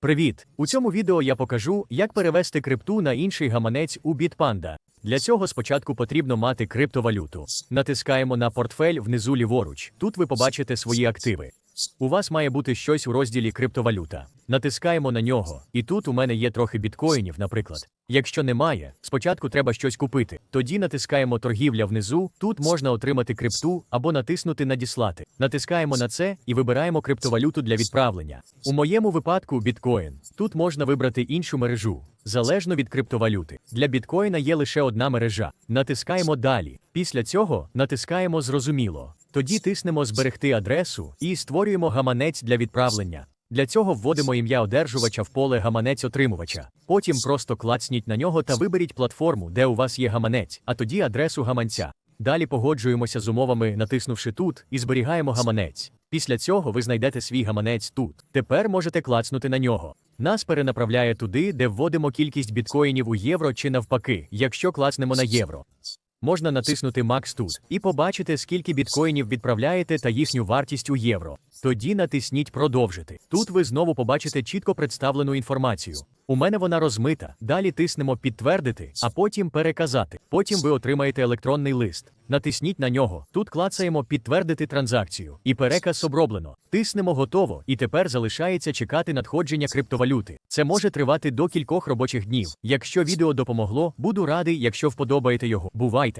Привіт! У цьому відео я покажу, як перевести крипту на інший гаманець у Bitpanda. Для цього спочатку потрібно мати криптовалюту. Натискаємо на портфель внизу ліворуч. Тут ви побачите свої активи. У вас має бути щось у розділі криптовалюта. Натискаємо на нього, і тут у мене є трохи біткоїнів, наприклад. Якщо немає, спочатку треба щось купити. Тоді натискаємо торгівля внизу. Тут можна отримати крипту або натиснути Надіслати. Натискаємо на це і вибираємо криптовалюту для відправлення. У моєму випадку біткоін. Тут можна вибрати іншу мережу. Залежно від криптовалюти. Для біткоїна є лише одна мережа. Натискаємо далі. Після цього натискаємо Зрозуміло. Тоді тиснемо Зберегти адресу і створюємо гаманець для відправлення. Для цього вводимо ім'я одержувача в поле гаманець отримувача. Потім просто клацніть на нього та виберіть платформу, де у вас є гаманець, а тоді адресу гаманця. Далі погоджуємося з умовами, натиснувши тут, і зберігаємо гаманець. Після цього ви знайдете свій гаманець тут. Тепер можете клацнути на нього. Нас перенаправляє туди, де вводимо кількість біткоїнів у євро чи навпаки, якщо клацнемо на євро. Можна натиснути Max тут і побачити, скільки біткоїнів відправляєте та їхню вартість у євро. Тоді натисніть Продовжити. Тут ви знову побачите чітко представлену інформацію. У мене вона розмита. Далі тиснемо Підтвердити, а потім переказати. Потім ви отримаєте електронний лист. Натисніть на нього. Тут клацаємо Підтвердити транзакцію. І переказ оброблено. Тиснемо Готово, і тепер залишається чекати надходження криптовалюти. Це може тривати до кількох робочих днів. Якщо відео допомогло, буду радий, якщо вподобаєте його. Бувайте!